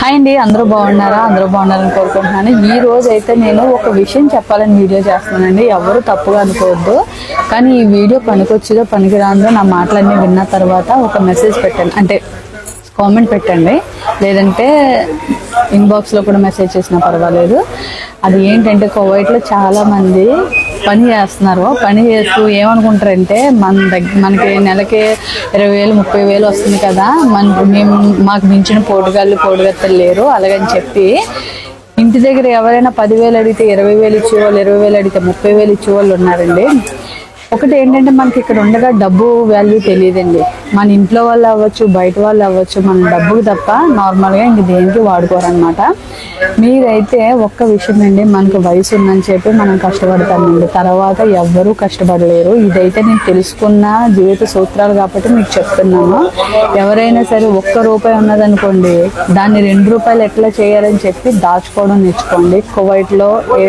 Hi అండి అందరూ బాగున్నారా? అందరూ బాగున్నారని కోరుకుంటున్నాను. ఈ రోజు అయితే నేను ఒక విషయం చెప్పాలని వీడియో చేస్తున్నానండి. ఎవరు తప్పుగా అనుకోవద్దు. కానీ ఈ వీడియో పనికొచ్చిదో పనికిరాందో నా మాటలన్నీ విన్న తర్వాత ఒక మెసేజ్ పెట్టండి అంటే కామెంట్ పెట్టండి. లేదంటే ఇన్బాక్స్లో కూడా మెసేజ్ చేసినా పర్వాలేదు. అది ఏంటంటే కోవైట్లో చాలామంది పని చేస్తున్నారు. పని చేస్తూ ఏమనుకుంటారంటే మన దగ్గర మనకి నెలకి ఇరవై వేలు ముప్పై వేలు వస్తుంది కదా మన మేము మాకు మించిన పోటుగాళ్ళు పోటుగత్తలు లేరు. అలాగని చెప్పి ఇంటి దగ్గర ఎవరైనా పదివేలు అడిగితే ఇరవై వేలు ఇచ్చేవాళ్ళు ఇరవై వేలు అడిగితే ముప్పై వేలు ఇచ్చేవాళ్ళు ఉన్నారండి. ఒకటి ఏంటంటే మనకి ఇక్కడ ఉండగా డబ్బు వాల్యూ తెలియదండి. మన ఇంట్లో వాళ్ళు అవ్వచ్చు బయట వాళ్ళు అవ్వచ్చు మన డబ్బుకి తప్ప నార్మల్గా ఇంక దేనికి వాడుకోరనమాట మీరైతే ఒక్క విషయం అండి మనకు వయసు ఉందని చెప్పి మనం కష్టపడతామండి. తర్వాత ఎవ్వరూ కష్టపడలేరు. ఇదైతే నేను తెలుసుకున్న జీవిత సూత్రాలు కాబట్టి మీకు చెప్తున్నాను. ఎవరైనా సరే ఒక్క రూపాయి ఉన్నదనుకోండి దాన్ని రెండు రూపాయలు ఎట్లా చేయాలని చెప్పి దాచుకోవడం నేర్చుకోండి. కువైట్లో ఏ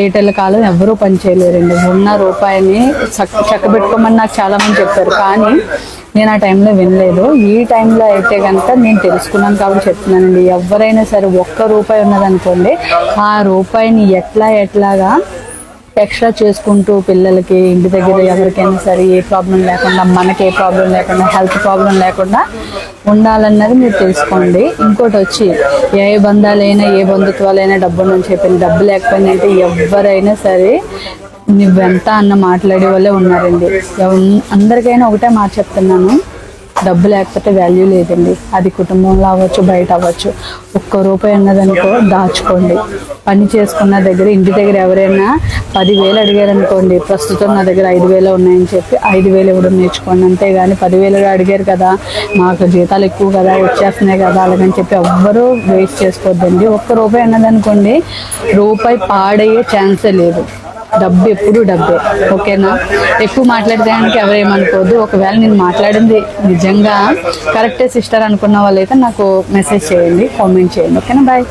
ఎయిర్టెల్ కాలం ఎవరూ పని చేయలేరండి ఉన్న రూపాయిని చక్క పెట్టుకోమని నాకు చాలా మంది చెప్పారు. కానీ నేను ఆ టైంలో వినలేదు. ఈ టైంలో అయితే కనుక నేను తెలుసుకున్నాను కాబట్టి చెప్తున్నానండి. ఎవరైనా సరే ఒక్క రూపాయి ఉన్నదనుకోండి ఆ రూపాయిని ఎట్లా ఎట్లాగా ఎక్స్ట్రా చేసుకుంటూ పిల్లలకి ఇంటి దగ్గర ఎవరికైనా సరే ఏ ప్రాబ్లం లేకుండా మనకి ఏ ప్రాబ్లం లేకుండా హెల్త్ ప్రాబ్లం లేకుండా ఉండాలన్నది మీరు తెలుసుకోండి. ఇంకోటి వచ్చి ఏ బంధాలైనా ఏ బంధుత్వాలైనా డబ్బు నుంచి చెప్పిన డబ్బు లేకపోయిందంటే ఎవరైనా సరే నువ్వెంత అన్న మాట్లాడే వాళ్ళే ఉన్నారండి. అందరికైనా ఒకటే మాట చెప్తున్నాను. డబ్బు లేకపోతే వాల్యూ లేదండి. అది కుటుంబంలో అవ్వచ్చు బయట అవ్వచ్చు. ఒక్క రూపాయి అన్నదనుకో దాచుకోండి. పని చేసుకున్న దగ్గర ఇంటి దగ్గర ఎవరైనా పదివేలు అడిగారనుకోండి ప్రస్తుతం నా దగ్గర ఐదు వేలు ఉన్నాయని చెప్పి ఐదు వేలు ఇవ్వడం నేర్చుకోండి. అంతేగాని పదివేలు అడిగారు కదా మాకు జీతాలు ఎక్కువ కదా వచ్చేస్తున్నాయి కదా అలాగని చెప్పి ఎవ్వరూ వేస్ట్ చేసుకోవద్దండి. ఒక్క రూపాయి అన్నదనుకోండి రూపాయి పాడయ్యే ఛాన్సే లేదు. డబ్బు ఎప్పుడు డబ్బే. ఓకేనా? ఎక్కువ మాట్లాడడానికి ఎవరేమనుకోవద్దు ఒకవేళ నేను మాట్లాడింది నిజంగా కరెక్టే సిస్టర్ అనుకున్న వాళ్ళైతే నాకు మెసేజ్ చేయండి కామెంట్ చేయండి. ఓకేనా? బాయ్.